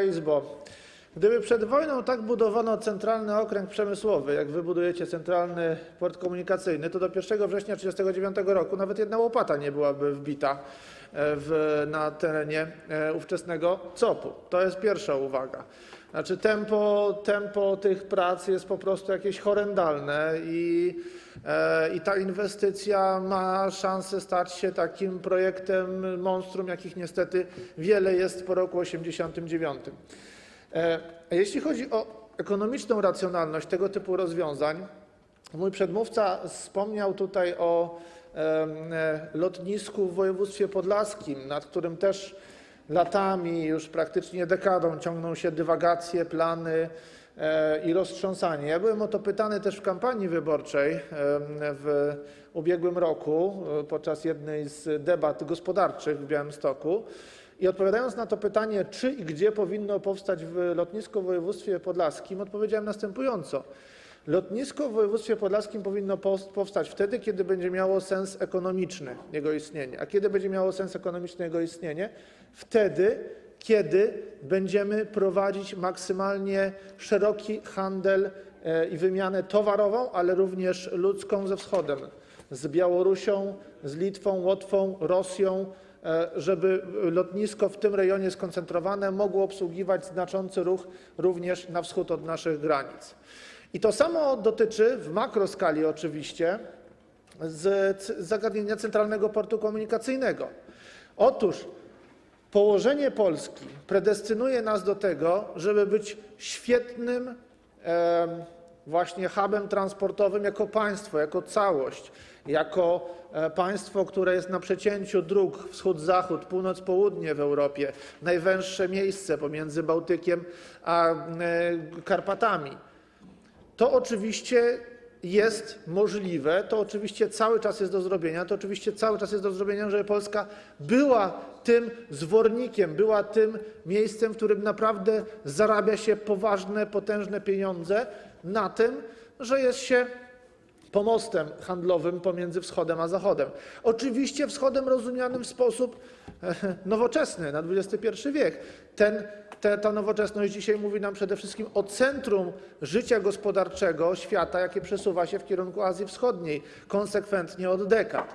Izbo, gdyby przed wojną tak budowano centralny okręg przemysłowy, jak wy budujecie centralny port komunikacyjny, to do 1 września 1939 roku nawet jedna łopata nie byłaby wbita e, w, na terenie e, ówczesnego COP-u. To jest pierwsza uwaga. Znaczy tempo, tych prac jest po prostu jakieś horrendalne i, e, i ta inwestycja ma szansę stać się takim projektem monstrum, jakich niestety wiele jest po roku 89. E, Jeśli chodzi o ekonomiczną racjonalność tego typu rozwiązań, mój przedmówca wspomniał tutaj o e, lotnisku w województwie podlaskim, nad którym też latami, już praktycznie dekadą ciągną się dywagacje, plany e, i roztrząsanie. Ja byłem o to pytany też w kampanii wyborczej w ubiegłym roku e, podczas jednej z debat gospodarczych w Białymstoku. I odpowiadając na to pytanie, czy i gdzie powinno powstać lotnisko w województwie podlaskim, odpowiedziałem następująco. Lotnisko w województwie podlaskim powinno powstać wtedy, kiedy będzie miało sens ekonomiczny jego istnienie. A kiedy będzie miało sens ekonomiczny jego istnienie? Wtedy, kiedy będziemy prowadzić maksymalnie szeroki handel e, i wymianę towarową, ale również ludzką ze wschodem, z Białorusią, z Litwą, Łotwą, Rosją, e, żeby lotnisko w tym rejonie skoncentrowane mogło obsługiwać znaczący ruch również na wschód od naszych granic. I to samo dotyczy w makroskali oczywiście zagadnienia Centralnego Portu Komunikacyjnego. Otóż położenie Polski predestynuje nas do tego, żeby być świetnym właśnie hubem transportowym jako państwo, jako całość, jako e, państwo, które jest na przecięciu dróg wschód-zachód, północ-południe w Europie, najwęższe miejsce pomiędzy Bałtykiem a e, Karpatami. To oczywiście jest możliwe, to oczywiście cały czas jest do zrobienia, to oczywiście cały czas jest do zrobienia, żeby Polska była tym zwornikiem, była tym miejscem, w którym naprawdę zarabia się poważne, potężne pieniądze na tym, że jest się pomostem handlowym pomiędzy wschodem a zachodem. Oczywiście wschodem rozumianym w sposób e, nowoczesny, na XXI te, ta nowoczesność dzisiaj mówi nam przede wszystkim o centrum życia gospodarczego świata, jakie przesuwa się w kierunku Azji Wschodniej konsekwentnie od dekad.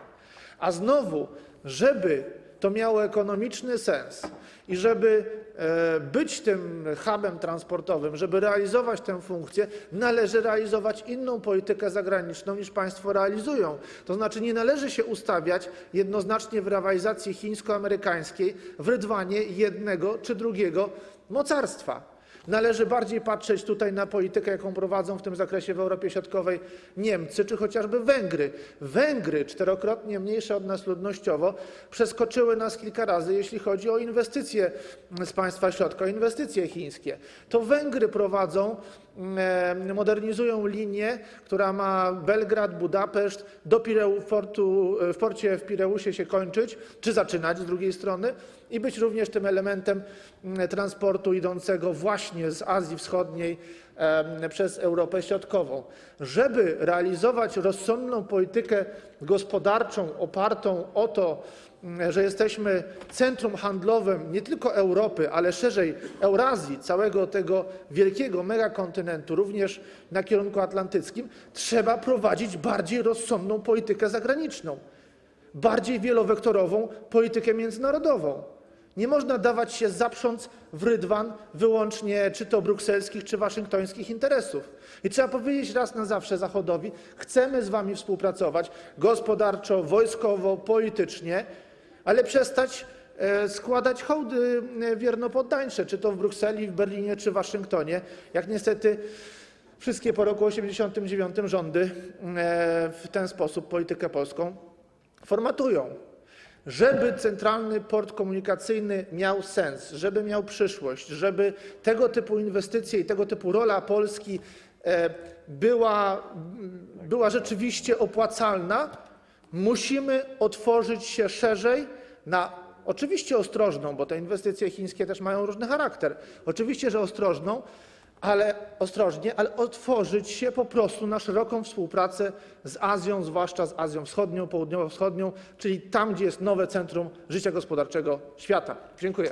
A znowu, żeby to miało ekonomiczny sens i żeby e, być tym hubem transportowym, żeby realizować tę funkcję, należy realizować inną politykę zagraniczną niż państwo realizują. To znaczy nie należy się ustawiać jednoznacznie w rywalizacji chińsko-amerykańskiej w rydwanie jednego czy drugiego mocarstwa. Należy bardziej patrzeć tutaj na politykę, jaką prowadzą w tym zakresie w Europie Środkowej Niemcy czy chociażby Węgry. Węgry, czterokrotnie mniejsze od nas ludnościowo, przeskoczyły nas kilka razy, jeśli chodzi o inwestycje z państwa środka, inwestycje chińskie. To Węgry prowadzą, modernizują linię, która ma Belgrad, Budapeszt, w porcie w Pireusie się kończyć, czy zaczynać z drugiej strony i być również tym elementem transportu idącego właśnie z Azji Wschodniej przez Europę Środkową. Żeby realizować rozsądną politykę gospodarczą opartą o to, mm, że jesteśmy centrum handlowym nie tylko Europy, ale szerzej Eurazji, całego tego wielkiego megakontynentu, również na kierunku atlantyckim, trzeba prowadzić bardziej rozsądną politykę zagraniczną bardziej wielowektorową politykę międzynarodową. Nie można dawać się zaprząc w rydwan wyłącznie czy to brukselskich, czy waszyngtońskich interesów. I trzeba powiedzieć raz na zawsze Zachodowi, chcemy z wami współpracować gospodarczo, wojskowo, politycznie, ale przestać e, składać hołdy e, wiernopoddańcze, czy to w Brukseli, w Berlinie, czy w Waszyngtonie, jak niestety wszystkie po roku 1989 rządy e, w ten sposób politykę polską formatują. Żeby centralny port komunikacyjny miał sens, żeby miał przyszłość, żeby tego typu inwestycje i tego typu rola Polski e, była, była rzeczywiście opłacalna, musimy otworzyć się szerzej na oczywiście ostrożną, bo te inwestycje chińskie też mają różny charakter. Oczywiście, że ostrożną, ale ostrożnie, ale otworzyć się po prostu na szeroką współpracę z Azją, zwłaszcza z Azją Wschodnią, Południowo-Wschodnią, czyli tam, gdzie jest nowe centrum życia gospodarczego świata. Dziękuję.